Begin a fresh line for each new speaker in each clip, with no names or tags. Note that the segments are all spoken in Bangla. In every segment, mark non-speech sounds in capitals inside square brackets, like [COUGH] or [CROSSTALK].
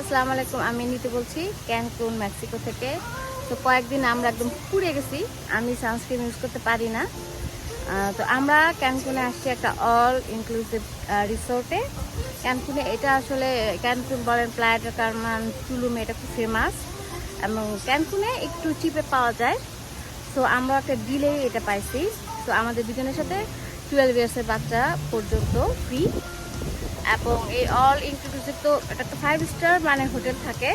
আসসালামু আলাইকুম, আমি নিতে বলছি ক্যানকুন মেক্সিকো থেকে। তো কয়েকদিন আমরা একদম পুড়ে গেছি, আমি সানস্ক্রিন ইউজ করতে পারি না। তো আমরা ক্যানকুনে আসছি একটা অল ইনক্লুসিভ রিসোর্টে ক্যানকুনে এটা আসলে ক্যানকুন বলেন প্লায়াটা, কারমান, টুলুমে, এটা খুব ফেমাস এবং ক্যানকুনে একটু চিপে পাওয়া যায়। তো আমরা একটা ডিলে এটা পাইছি। তো আমাদের দুজনের সাথে টুয়েলভ ইয়ার্সের বাচ্চা পর্যন্ত ফ্রি এবং এই অল ইনক্লুসিভ তো এটা তো ফাইভ স্টার মানে হোটেল থাকে।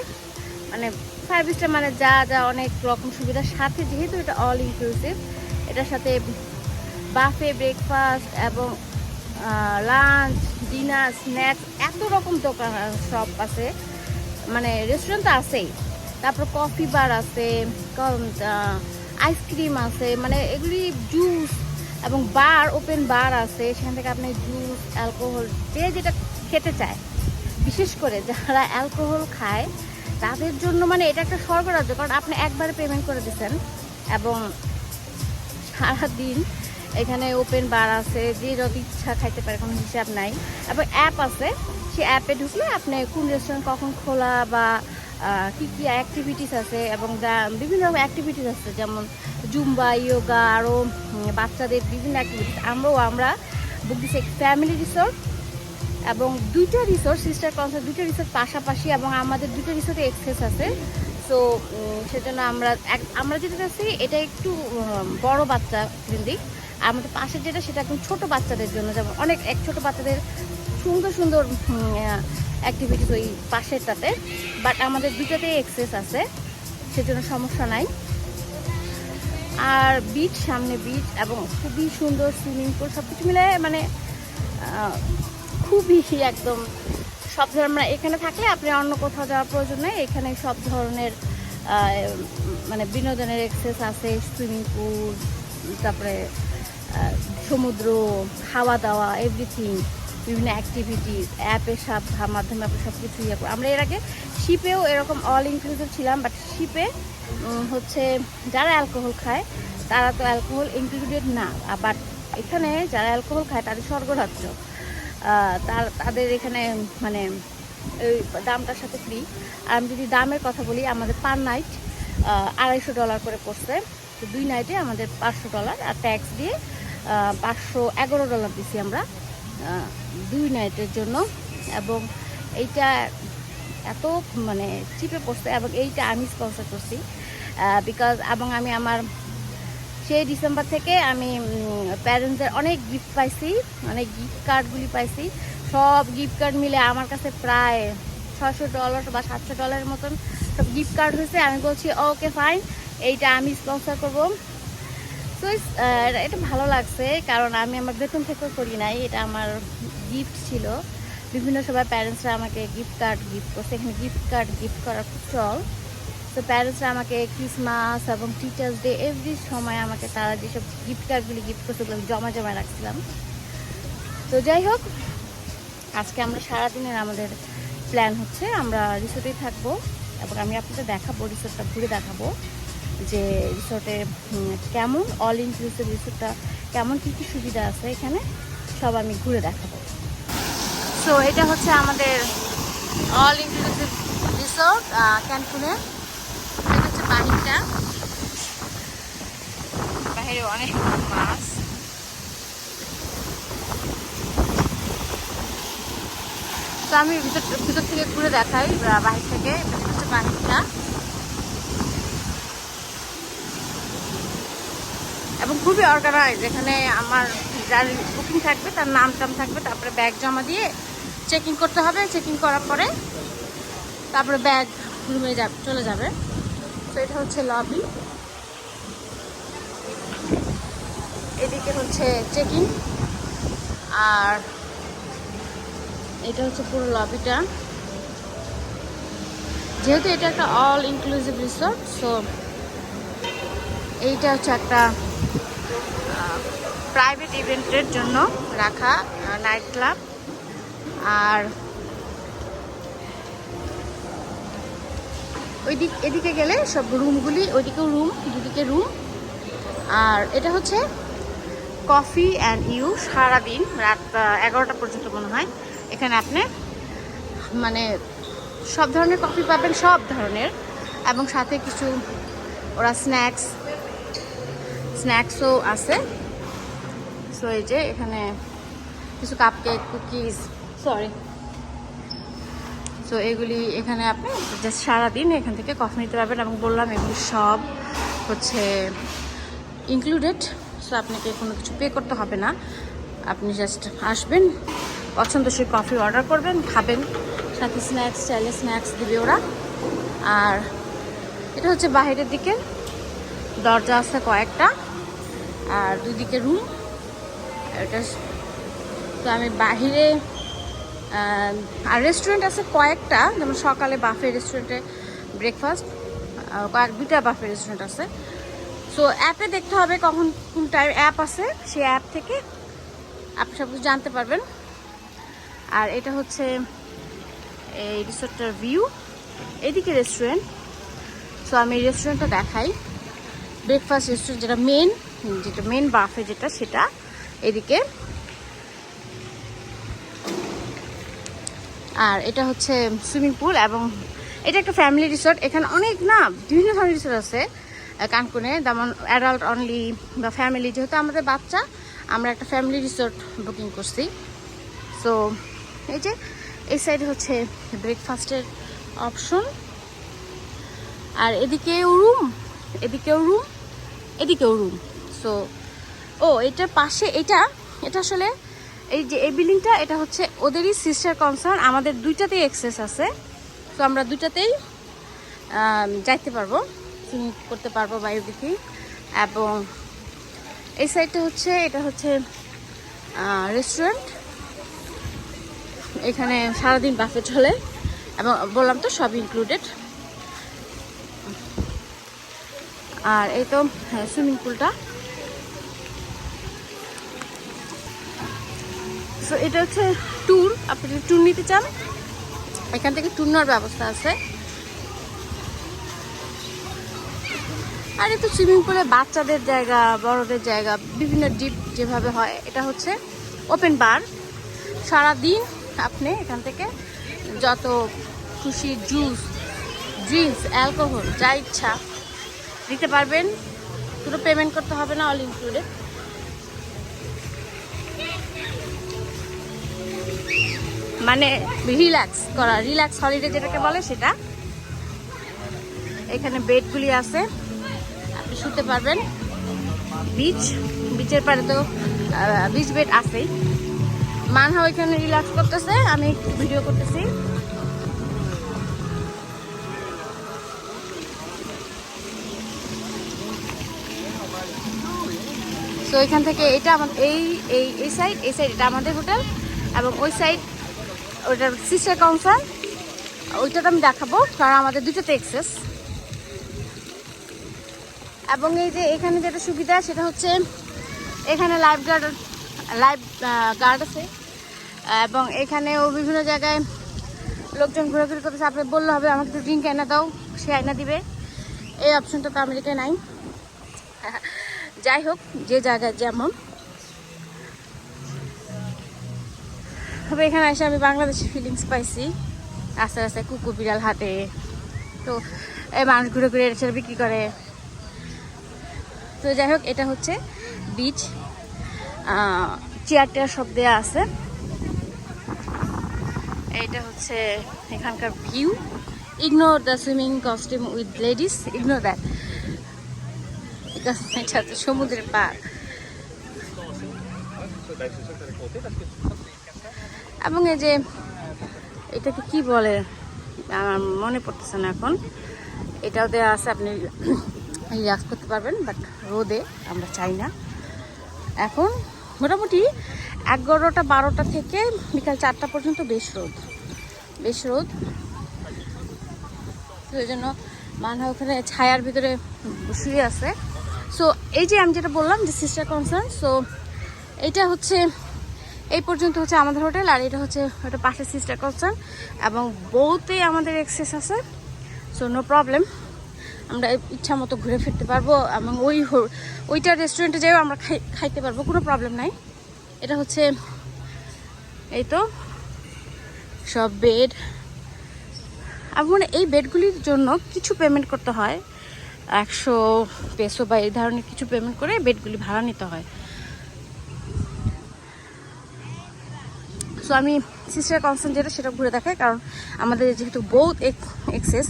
মানে ফাইভ স্টার মানে যা যা অনেক রকম সুবিধার সাথে যেহেতু এটা অল ইনক্লুসিভ এটার সাথে বাফে ব্রেকফাস্ট এবং লাঞ্চ ডিনার স্ন্যাক্স এত রকম দোকান সব আছে। মানে রেস্টুরেন্ট তো আছেই। তারপর কফি বার আছে আইসক্রিম আছে মানে এগুলি জুস এবং বার ওপেন বার আছে, সেখান থেকে আপনি জুস অ্যালকোহল যে যেটা খেতে চায়। বিশেষ করে যারা অ্যালকোহল খায়, তাদের জন্য মানে এটা একটা স্বর্গরাজ্য, কারণ আপনি একবারে পেমেন্ট করে দিচ্ছেন এবং সারাদিন এখানে ওপেন বার আছে, যে যত ইচ্ছা খাইতে পারে, কোনো হিসাব নাই। এবং অ্যাপ আছে সেই অ্যাপে ঢুকলে আপনি কোন রেস্টুরেন্ট কখন খোলা বা কি কি অ্যাক্টিভিটিস আছে এবং বিভিন্ন রকম অ্যাক্টিভিটিস আছে, যেমন জুম্বা ইয়োগা আরও বাচ্চাদের বিভিন্ন অ্যাক্টিভিটিস আমরাও, আমরা বুক দিচ্ছি ফ্যামিলি রিসোর্ট এবং দুইটা রিসোর্ট সিস্টার কনসার্ট দুইটা রিসোর্ট পাশাপাশি এবং আমাদের দুইটা রিসোর্টে এক্সেস আছে। সো সেজন্য আমরা আমরা যেটা চাচ্ছি, এটা একটু বড় বাচ্চা কেন্দ্রিক আমাদের পাশের যেটা, সেটা একদম ছোটো বাচ্চাদের জন্য, যেমন অনেক, এক ছোটো বাচ্চাদের সুন্দর সুন্দর অ্যাক্টিভিটিস ওই পাশেরটাতে। বাট আমাদের দুটাতেই এক্সেস আছে, সেজন্য সমস্যা নাই। আর বিচ সামনে বিচ এবং খুবই সুন্দর সুইমিং পুল সব কিছু মিলে মানে খুবই একদম সব ধরনের এখানে থাকলে আপনি অন্য কোথাও যাওয়ার প্রয়োজন নেই। এখানে সব ধরনের মানে বিনোদনের এক্সেস আছে সুইমিং পুল তারপরে সমুদ্র খাওয়া দাওয়া এভরিথিং বিভিন্ন অ্যাক্টিভিটিস অ্যাপের সব মাধ্যমে আপনি সব কিছু ইয়ে আমরা এর আগে শিপেও এরকম অল ইনক্লুসিভ ছিলাম বাট শিপে হচ্ছে যারা অ্যালকোহল খায়, তারা তো অ্যালকোহল ইনক্লুডেড না। বাট এখানে যারা অ্যালকোহল খায়, তাদের স্বর্গরাজ্য। তার, তাদের এখানে মানে এই দামটার সাথে ফ্রি আর আমি যদি দামের কথা বলি, আমাদের পার নাইট আড়াইশো ডলার করে পড়ছে। তো দুই নাইটে আমাদের পাঁচশো ডলার আর ট্যাক্স দিয়ে পাঁচশো এগারো ডলার দিছি আমরা। দুই নাইটের জন্য এবং এইটা এত মানে চিপে পড়ছে এবং এইটা আমি স্পন্সার করছি বিকজ এবং আমি আমার সেই ডিসেম্বর থেকে আমি প্যারেন্টসদের অনেক গিফট পাইছি, অনেক গিফট কার্ডগুলি পাইছি। সব গিফট কার্ড মিলে আমার কাছে প্রায় ছশো ডলার বা সাতশো ডলারের মতন সব গিফট কার্ড হয়েছে। আমি বলছি ওকে ফাইন এইটা আমি স্পন্সার করব। তো এটা ভালো লাগছে, কারণ আমি আমার বেতন থেকেও করি নাই, এটা আমার গিফট ছিল। বিভিন্ন সবাই প্যারেন্টসরা আমাকে গিফট কার্ড গিফট করছে, এখানে গিফট কার্ড গিফট করার খুব চল। তো প্যারেন্টসরা আমাকে ক্রিসমাস এবং টিচার্স ডে এভরি সময় আমাকে তারা যেসব গিফট কার্ডগুলি গিফট করছে, ওগুলো জমা জমা রাখছিলাম। তো যাই হোক, আজকে আমরা সারাদিনের আমাদের প্ল্যান হচ্ছে, আমরা রিসোর্টেই থাকব এবং আমি আপনাদের দেখাবো রিসোর্টটা ঘুরে দেখাবো। যে রিসোর্টে কেমন অল ইনক্লুসিভ রিসোর্টটা, কেমন কী কী সুবিধা আছে এখানে, সব আমি ঘুরে দেখাবো। সো এটা হচ্ছে আমাদের অল ইনক্লুসিভ রিসোর্ট ক্যানকুনে এটা হচ্ছে বাহিরটা বাইরে অনেক মাছ। তো আমি ভিতর ভিতর থেকে ঘুরে দেখাই বাহির থেকে। এটা হচ্ছে বাহিরটা এবং খুবই অর্গানাইজ এখানে আমার যার বুকিং থাকবে, তার নাম টাম থাকবে, তারপরে ব্যাগ জমা দিয়ে চেকিং করতে হবে। চেকিং করার পরে তারপরে ব্যাগ রুমে যাবে, চলে যাবে। তো এটা হচ্ছে লবি এদিকে হচ্ছে চেকিং আর এটা হচ্ছে পুরো লবিটা যেহেতু এটা একটা অল ইনক্লুসিভ রিসোর্ট সো এইটা হচ্ছে একটা প্রাইভেট ইভেন্টের জন্য রাখা নাইট ক্লাব আর ওই দিক এদিকে গেলে সব রুমগুলি ওইদিকেও রুম দুদিকে রুম আর এটা হচ্ছে কফি অ্যান্ড ইউ সারাদিন রাত এগারোটা পর্যন্ত মনে হয়। এখানে আপনি মানে সব ধরনের কফি পাবেন, সব ধরনের। এবং সাথে কিছু, ওরা স্ন্যাক্স স্ন্যাক্সও আছে। সো এই যে এখানে কিছু কাপকেক কুকিজ সরি সো এগুলি এখানে আপনি জাস্ট সারাদিন এখান থেকে কফি নিতে পারবেন এবং বললাম এগুলি সব হচ্ছে ইনক্লুডেড সো আপনাকে কোনো কিছু পে করতে হবে না। আপনি জাস্ট আসবেন, পছন্দসই কফি অর্ডার করবেন, খাবেন। সাথে স্ন্যাক্স চাইলে স্ন্যাক্স দিবে ওরা। আর এটা হচ্ছে বাইরের দিকে। দরজা আছে কয়েকটা। আর দুদিকে রুম এটা তো আমি বাহিরে আর রেস্টুরেন্ট আছে কয়েকটা, যেমন সকালে বাফে রেস্টুরেন্টে ব্রেকফাস্ট কয়েক, দুইটা বাফে রেস্টুরেন্ট আছে। সো অ্যাপে দেখতে হবে কখন কোন টাইম অ্যাপ আছে, সেই অ্যাপ থেকে আপনি সব কিছু জানতে পারবেন। আর এটা হচ্ছে এই রিসোর্টটার ভিউ এদিকে রেস্টুরেন্ট সো আমি রেস্টুরেন্টটা দেখাই। ব্রেকফাস্ট রেস্টুরেন্ট যেটা মেন যেটা মেন বাফে যেটা, সেটা এদিকে। আর এটা হচ্ছে সুইমিং পুল এবং এটা একটা ফ্যামিলি রিসোর্ট এখানে অনেক না, বিভিন্ন ধরনের রিসোর্ট আছে কানকুনে। যেমন অ্যাডাল্ট অনলি বা ফ্যামিলি যেহেতু আমাদের বাচ্চা, আমরা একটা ফ্যামিলি রিসোর্ট বুকিং করছি। সো এই যে, এই সাইডে হচ্ছে ব্রেকফাস্টের অপশন আর এদিকেও রুম এদিকেও রুম এদিকেও রুম সো ও, এটার পাশে, এটা এটা আসলে, এই যে, এই বিল্ডিংটা এটা হচ্ছে ওদেরই সিস্টার কনসার্ন আমাদের দুইটাতেই অ্যাক্সেস আছে। তো আমরা দুইটাতেই যাইতে পারব সুইমিং করতে পারব বাইরে দিকে এবং এই সাইডটা হচ্ছে, এটা হচ্ছে রেস্টুরেন্ট এখানে সারাদিন বাফে চলে। এবং বললাম তো, সব ইনক্লুডেড আর এই তো সুইমিং পুলটা সো এটা হচ্ছে ট্যুর আপনি যদি ট্যুর নিতে চান, এখান থেকে ট্যুর নেওয়ার ব্যবস্থা আছে। আর তো সুইমিং পুলে বাচ্চাদের জায়গা, বড়দের জায়গা, বিভিন্ন ডিপ যেভাবে হয়, এটা হচ্ছে ওপেন বার সারাদিন আপনি এখান থেকে যত খুশি জুস ড্রিঙ্কস অ্যালকোহল যা ইচ্ছা দিতে পারবেন। পুরো পেমেন্ট করতে হবে না অল ইনক্লুডেড মানে রিল্যাক্স করা, রিল্যাক্স হলিডে যেটাকে বলে সেটা। এখানে বেডগুলি আছে, আপনি শুতে পারবেন। বিচ, বিচের পারে তো বিচ বেড আছেই। মানহা ওইখানে রিল্যাক্স করতেছে, আমি ভিডিও করতেছি। তো এখান থেকে এটা আমার, এই এই সাইড এই সাইড এটা আমাদের হোটেল। এবং ওই সাইড ওটার সিস্টার কাউন্সার ওইটাতে আমি দেখাবো, কারণ আমাদের দুটোতে এক্সেস এবং এই যে এখানে যেটা সুবিধা, সেটা হচ্ছে এখানে লাইফ গার্ড লাইফ গার্ড আছে। এবং এখানেও বিভিন্ন জায়গায় লোকজন ঘোরাঘুরি করতেছে। আপনি বললে হবে, আমাকে একটু ড্রিঙ্ক এনে দাও, সে আয়না দিবে। এই অপশনটা তো আমেরিকায় নাই। যাই হোক, যে জায়গায় যেমন। তবে এখানে এসে আমি বাংলাদেশি ফিলিংস পাইছি। আস্তে আস্তে কুকুর বিড়াল হাতে তো এই মানুষ ঘুরে ঘুরে এটা সেটা বিক্রি করে। তো যাই হোক, এটা হচ্ছে বিচ চেয়ার টেয়ার সব দেওয়া আছে। এইটা হচ্ছে এখানকার view ignore the swimming costume with ladies ignore that এটা হচ্ছে সমুদ্রের পার এবং এই যে এটাকে কি বলে? আমার মনে পড়তেছে না এখন। এটাও দেওয়া আছে, আপনি রিল্যাক্স করতে পারবেন, বাট রোদে আমরা চাই না। এখন মোটামুটি এগারোটা বারোটা থেকে বিকাল চারটা পর্যন্ত বেশ রোদ। বেশ রোদ। এই জন্য মানহা ওখানে ছায়ার ভিতরে শুয়ে আছে। সো এই যে আমি যেটা বললাম, যে সিস্টার কনসার্ন সো এইটা হচ্ছে এই পর্যন্ত হচ্ছে আমাদের হোটেল, আর এটা হচ্ছে ওটা পাশে সিস্টার কনসার্ন এবং বউতেই আমাদের এক্সেস আছে সো নো প্রবলেম আমরা ইচ্ছা মতো ঘুরে ফিরতে পারব, এবং ওই ওইটা রেস্টুরেন্টে যেও আমরা খাই- খাইতে পারব, কোনো প্রবলেম নাই। এটা হচ্ছে, এই তো, সব বেড মানে এই বেডগুলির জন্য কিছু পেমেন্ট করতে হয়, একশো পেসো বা এই ধরনের কিছু পেমেন্ট করে বেডগুলি ভাড়া নিতে হয়। সো আমি সিস্টার কনসার্ন যেটা সেটা ঘুরে দেখাই, কারণ আমাদের যেহেতু বহুত এক্সেস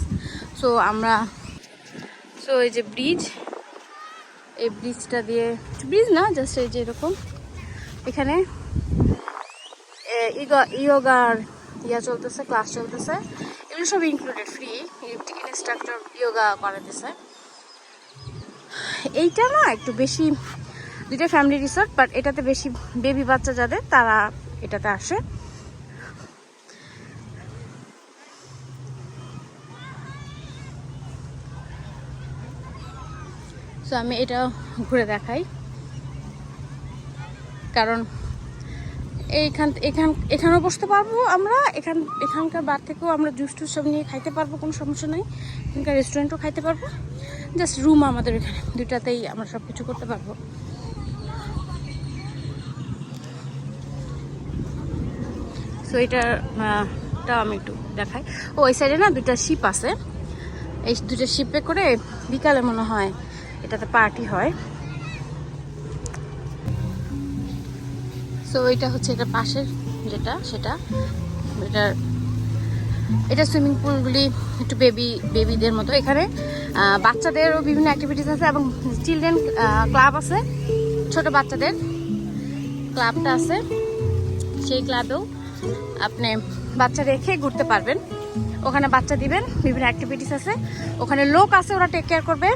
সো আমরা সো এই যে ব্রিজ এই ব্রিজটা দিয়ে ব্রিজ না জাস্ট এই যে এরকম, এখানে ইয়োগার ইয়া চলতেছে ক্লাস চলতেছে, এগুলো সব ইনক্লুডেড ফ্রি ইনস্ট্রাক্টর ইয়োগা করাতেছে। এইটা না, একটু বেশি, দুইটা ফ্যামিলি রিসোর্ট বাট এটাতে বেশি বেবি বাচ্চা যাদের, তারা এটাতে আসে। সো আমি এটা ঘুরে দেখাই। কারণ এইখান, এখান, এখানেও বসতে পারব আমরা, এখান, এখানকার বার থেকেও আমরা জুস টুস সব নিয়ে খাইতে পারব, কোনো সমস্যা নেই। এখানকার রেস্টুরেন্টও খাইতে পারব। জাস্ট রুম আমাদের এখানে, দুইটাতেই আমরা সব কিছু করতে পারব। সো এটার আমি একটু দেখাই। ও, ওই সাইডে না দুটা শিপ আছে। এই দুটো শিপে করে বিকালে মনে হয় এটাতে পার্টি হয়। সো এটা হচ্ছে এটা পাশের যেটা, সেটা। এটা এটা সুইমিং পুলগুলি একটু বেবি বেবিদের মতো। এখানে বাচ্চাদেরও বিভিন্ন অ্যাক্টিভিটিস আছে এবং চিলড্রেন ক্লাব আছে। ছোট বাচ্চাদের ক্লাবটা আছে। সেই ক্লাবেও আপনি বাচ্চা রেখে ঘুরতে পারবেন। ওখানে বাচ্চা দিবেন, বিভিন্ন অ্যাক্টিভিটিস আছে। ওখানে লোক আছে, ওরা টেক কেয়ার করবে।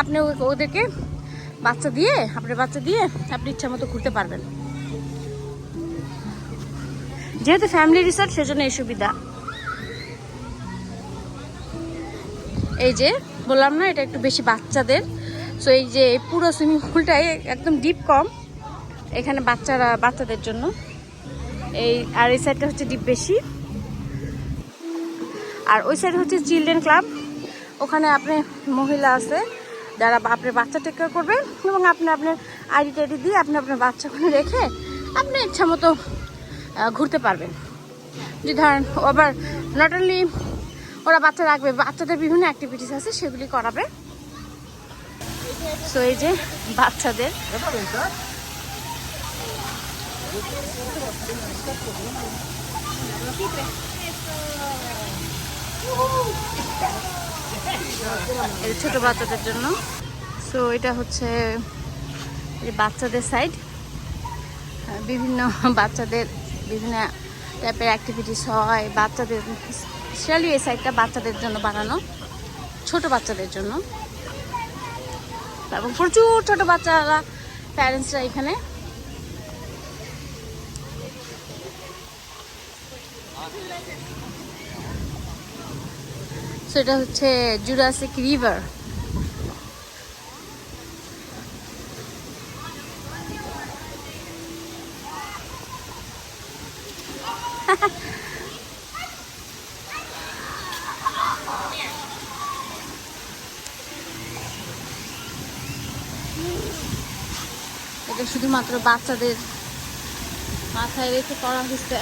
আপনি ওদেরকে বাচ্চা দিয়ে, আপনার বাচ্চা দিয়ে আপনি ইচ্ছা মতো ঘুরতে পারবেন। যেহেতু ফ্যামিলি রিসোর্ট সেজন্য এই সুবিধা। এই যে, বললাম না, এটা একটু বেশি বাচ্চাদের। সো এই যে পুরো সুইমিং পুলটাই একদম ডিপ কম। এখানে বাচ্চারা, বাচ্চাদের জন্য। এই, আর এই সাইডটা হচ্ছে ডিপ বেশি। আর ওই সাইড হচ্ছে চিলড্রেন ক্লাব ওখানে আপনি মহিলা আছে, যারা আপনার বাচ্চা টেক কেয়ার করবে এবং আপনি আপনার আইডি টাইডি দিয়ে আপনি আপনার বাচ্চা ওখানে রেখে আপনি ইচ্ছা মতো ঘুরতে পারবেন। যদি ধরেন, আবার নট অনলি ওরা বাচ্চা রাখবে, বাচ্চাদের বিভিন্ন অ্যাক্টিভিটিস আছে, সেগুলি করাবে। সো এই যে বাচ্চাদের ছোট বাচ্চাদের জন্য। সো এটা হচ্ছে বাচ্চাদের সাইড বিভিন্ন বাচ্চাদের বিভিন্ন টাইপের অ্যাক্টিভিটিস হয়। বাচ্চাদের স্পেশালি এই সাইডটা বাচ্চাদের জন্য বানানো। ছোট বাচ্চাদের জন্য। এবং প্রচুর ছোট বাচ্চারা প্যারেন্টসরা এখানে এটা হচ্ছে জুরাসিক রিভার এটা শুধুমাত্র বাচ্চাদের মাথায় রেখে করা হয়েছে।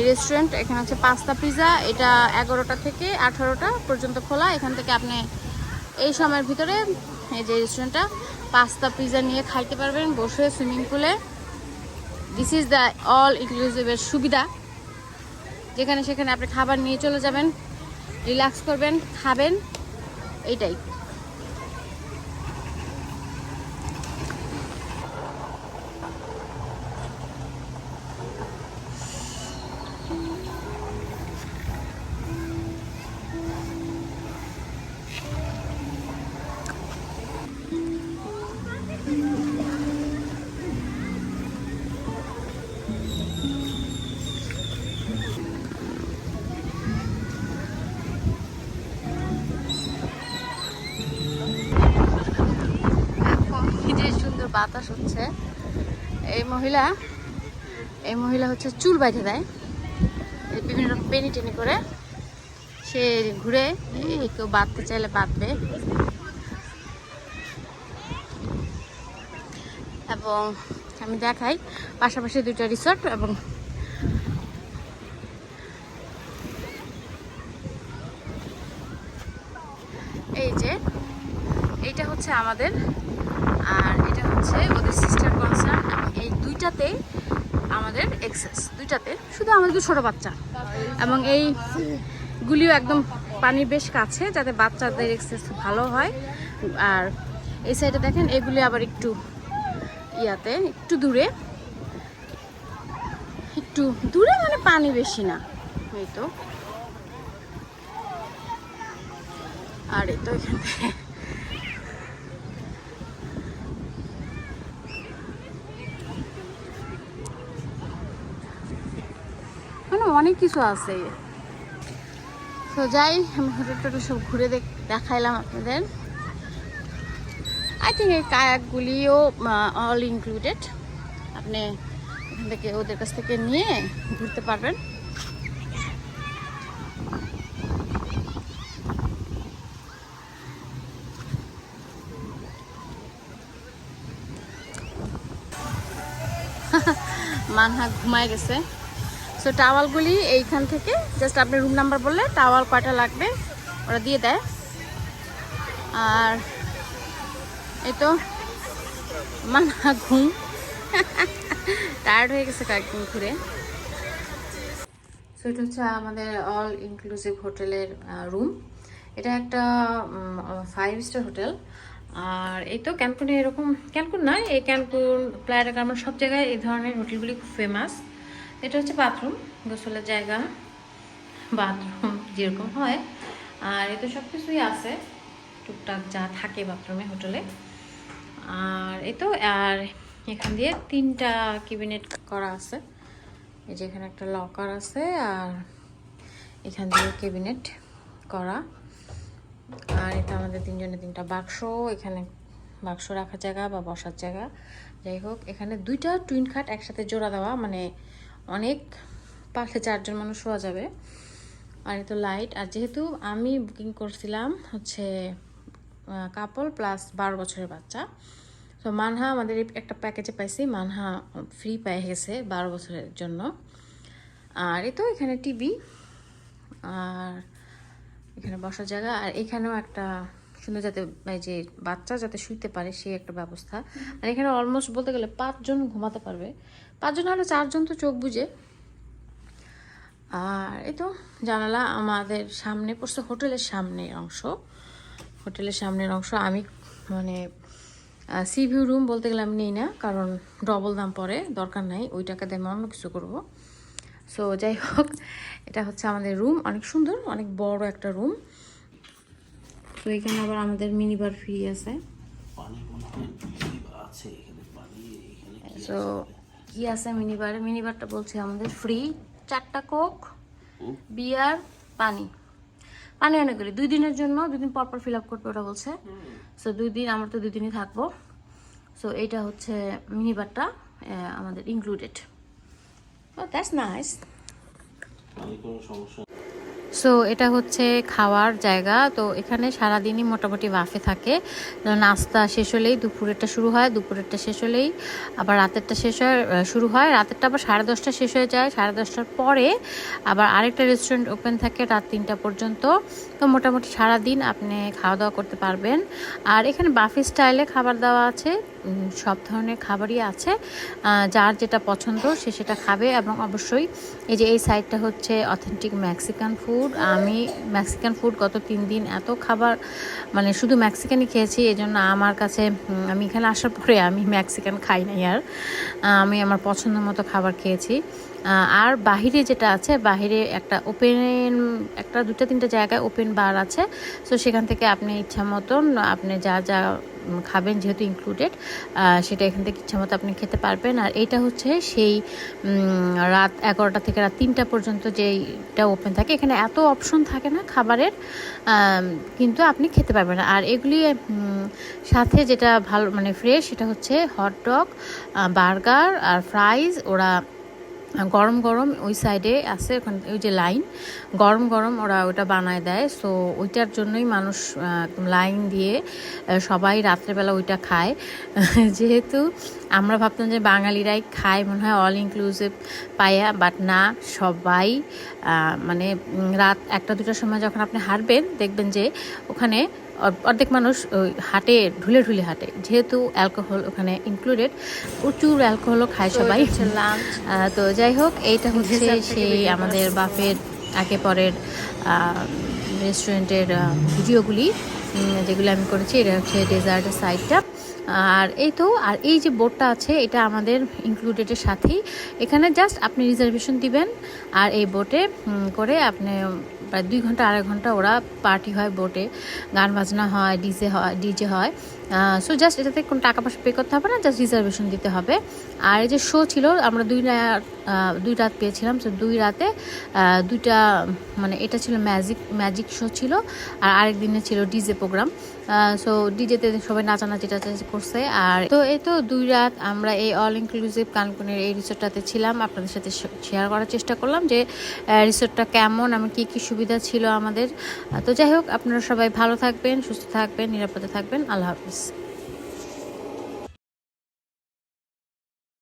এই রেস্টুরেন্ট এখানে হচ্ছে পাস্তা পিজা এটা এগারোটা থেকে আঠারোটা পর্যন্ত খোলা। এখান থেকে আপনি এই সময়ের ভিতরে এই যে রেস্টুরেন্টটা পাস্তা পিজা নিয়ে খাইতে পারবেন, বসে সুইমিং পুলে দিস ইজ দ্য অল ইনক্লুসিভের সুবিধা। যেখানে সেখানে আপনি খাবার নিয়ে চলে যাবেন রিল্যাক্স করবেন, খাবেন, এইটাই। বাতাস হচ্ছে। এই মহিলা এই মহিলা হচ্ছে চুল বাইতে দেয়। বিভিন্ন রকম পেনি টেনি করে সে ঘুরে কেউ বাঁধতে চাইলে বাঁধবে। এবং আমি দেখাই, পাশাপাশি দুইটা রিসোর্ট এবং এই যে, এইটা হচ্ছে আমাদের হচ্ছে ওদের সিস্টার কনসার্ন এই দুইটাতে আমাদের এক্সেস দুইটাতে। শুধু আমাদের ছোট বাচ্চা। এবং এই গুলিও একদম পানি বেশ কাছে, যাতে বাচ্চাদের এক্সেস ভালো হয়। আর এই সাইডে দেখেন, এগুলি আবার একটু ইয়াতে, একটু দূরে। একটু দূরে মানে পানি বেশি না, এই তো। আর এই তো এখান অনেক কিছু আছে। তো যাই, আমি হোটেল টোটেল সব ঘুরে দেখাইলাম আপনাদের। আই থিঙ্ক এই কায়াকগুলিও অল ইনক্লুডেড আপনি এখান থেকে ওদের কাছ থেকে নিয়ে ঘুরতে পারবেন। [LAUGHS] মানহা ঘুমায় গেছে। সো টাওয়ালগুলি এইখান থেকে জাস্ট আপনি রুম নাম্বার বললে টাওয়াল কয়টা লাগবে, ওরা দিয়ে দেয়। আর এই তো মানহা ঘুম। টায়ার্ড হয়ে গেছে কয়েকদিন ঘুরে। সো এটা হচ্ছে আমাদের অল ইনক্লুসিভ হোটেলের রুম এটা একটা ফাইভ স্টার হোটেল। আর এই তো ক্যানকুনে এরকম ক্যানকুন নয়, এই ক্যানকুন প্লায়ারা গার্মেন্ট সব জায়গায় এই ধরনের হোটেলগুলি খুব ফেমাস এটা হচ্ছে বাথরুম গোসলের জায়গা বাথরুম যেরকম হয়। আর এতে সব কিছুই আছে, টুকটাক যা থাকে বাথরুমে হোটেলে আর এ তো, আর এখান দিয়ে তিনটা ক্যাবিনেট করা আছে। এই যে এখানে একটা লকার আছে, আর এখান দিয়ে ক্যাবিনেট করা। আর এটা আমাদের তিনজনে তিনটা বাক্স, এখানে বাক্স রাখার জায়গা বা বসার জায়গা। যাই হোক, এখানে দুইটা টুইন খাট একসাথে জোড়া দেওয়া মানে অনেক পাশে চারজন মানুষ শোয়া যাবে। আর এই তো লাইট আর যেহেতু আমি বুকিং করছিলাম হচ্ছে কাপল প্লাস বারো বছরের বাচ্চা। তো মানহা আমাদের একটা প্যাকেজে পাইছি। মানহা ফ্রি পেয়ে গেছে বারো বছরের জন্য। আর এ তো এখানে টিভি আর এখানে বসার জায়গা। আর এখানেও একটা সুন্দর যাতে যে বাচ্চা যাতে শুইতে পারে সেই একটা ব্যবস্থা। আর এখানে অলমোস্ট বলতে গেলে পাঁচজন ঘুমাতে পারবে। পাঁচজন হলে চারজন তো চোখ বুঝে আর এই তো জানালা আমাদের সামনে পড়ছে হোটেলের সামনের অংশ। হোটেলের সামনের অংশ আমি মানে সি ভিউ রুম বলতে গেলে আমি নিই না কারণ ডবল দাম পরে দরকার নাই ওই টাকা দিয়ে আমি অন্য কিছু করব। সো যাই হোক এটা হচ্ছে আমাদের রুম অনেক সুন্দর অনেক বড় একটা রুম তো এখানে আবার আমাদের মিনি বার ফ্রি আছে
হয় কি আছে
মিনিবারে মিনিবারটা মিনি মিনি বলছে আমাদের ফ্রি চারটা কোক বিয়ার পানি। পানি অনেক করি দুই দিনের জন্য, দুই দিন পর পর ফিল আপ করবে ওটা বলছে। সো দুই দিন, আমরা তো দুই দিনই থাকব। সো এইটা হচ্ছে মিনিবারটা আমাদের ইনক্লুডেড দ্যাটস নাইস
সমস্যা
সো এটা হচ্ছে খাওয়ার জায়গা। তো এখানে সারাদিনই মোটামুটি বাফে থাকে। নাস্তা শেষ হলেই দুপুরেরটা শুরু হয়, দুপুরেরটা শেষ হলেই আবার রাতেরটা শেষ হয় শুরু হয়। রাতেরটা আবার সাড়ে দশটা শেষ হয়ে যায়। সাড়ে দশটার পরে আবার আরেকটা রেস্টুরেন্ট ওপেন থাকে রাত তিনটা পর্যন্ত। তো মোটামুটি সারাদিন আপনি খাওয়া দাওয়া করতে পারবেন। আর এখানে বাফে স্টাইলে খাবার দাওয়া আছে। সব ধরনের খাবারই আছে। যার যেটা পছন্দ সে সেটা খাবে এবং অবশ্যই এই যে এই সাইডটা হচ্ছে অথেন্টিক মেক্সিকান ফুড আমি মেক্সিকান ফুড গত তিন দিন এত খাবার মানে শুধু মেক্সিকানই খেয়েছি এই জন্য আমার কাছে আমি এখানে আসার পরে আমি মেক্সিকান খাই নাই আর। আমি আমার পছন্দ মতো খাবার খেয়েছি। আর বাহিরে যেটা আছে, বাহিরে একটা ওপেন একটা দুটো তিনটা জায়গায় ওপেন বার আছে। সো সেখান থেকে আপনি ইচ্ছা মতন আপনি যা যা খাবেন যেহেতু ইনক্লুডেড সেটা এখান থেকে ইচ্ছা মতো আপনি খেতে পারবেন। আর এইটা হচ্ছে সেই রাত এগারোটা থেকে রাত তিনটা পর্যন্ত যেইটা ওপেন থাকে, এখানে এত অপশন থাকে না খাবারের কিন্তু আপনি খেতে পারবেন। আর এগুলি সাথে যেটা ভালো মানে ফ্রেশ সেটা হচ্ছে হট ডগ বার্গার আর ফ্রাইজ ওরা
গরম গরম ওই সাইডে আছে ওখানে, ওই যে লাইন গরম গরম ওরা ওটা বানায় দেয়। সো ওইটার জন্যই মানুষ লাইন দিয়ে সবাই রাত্রেবেলা ওইটা খায়। [LAUGHS] যেহেতু আমরা ভাবতাম যে বাঙালিরাই খায়, মনে হয় অল ইনক্লুসিভ পায়া বাট না, সবাই মানে রাত একটা দুটার সময় যখন আপনি হারবেন দেখবেন যে ওখানে অর্ধেক মানুষ ওই হাটে ঢুলে ঢুলে হাটে। যেহেতু অ্যালকোহল ওখানে ইনক্লুডেড প্রচুর অ্যালকোহলও খায় সবাই। তো যাই হোক এইটা হচ্ছে সেই আমাদের বাফের আগে পরের রেস্টুরেন্টের ভিডিওগুলি যেগুলো আমি করেছি এটা হচ্ছে ডেজার্টের সাইডটা আর এই তো, আর এই যে বোর্ডটা আছে, এটা আমাদের ইনক্লুডেডের সাথেই। এখানে জাস্ট আপনি রিজার্ভেশন দিবেন, আর এই বোটে করে আপনি, প্রায় দুই ঘণ্টা, আড়াই ঘণ্টা ওরা পার্টি হয় বোটে গান বাজনা হয় ডিজে হয় ডিজে হয়। সো জাস্ট এটাতে কোনো টাকা পয়সা পে করতে হবে না জাস্ট রিজার্ভেশন দিতে হবে। আর এই যে শো ছিল, আমরা দুই দুই রাত পেয়েছিলাম সো দুই রাতে দুইটা মানে এটা ছিল ম্যাজিক ম্যাজিক শো ছিল, আর আরেক দিনে ছিল ডিজে প্রোগ্রাম সো ডিজেতে সবাই নাচানাচি টাচানাচি করছে, আর তো এই তো দুই রাত আমরা এই অল ইনক্লুসিভ কানকুনের এই রিসোর্টটাতে ছিলাম। আপনাদের সাথে শেয়ার করার চেষ্টা করলাম যে রিসোর্টটা কেমন, আমি কি কি সুবিধা ছিল আমাদের। তো যাই হোক, আপনারা সবাই ভালো থাকবেন, সুস্থ থাকবেন, নিরাপদে থাকবেন। আল্লাহ হাফিজ।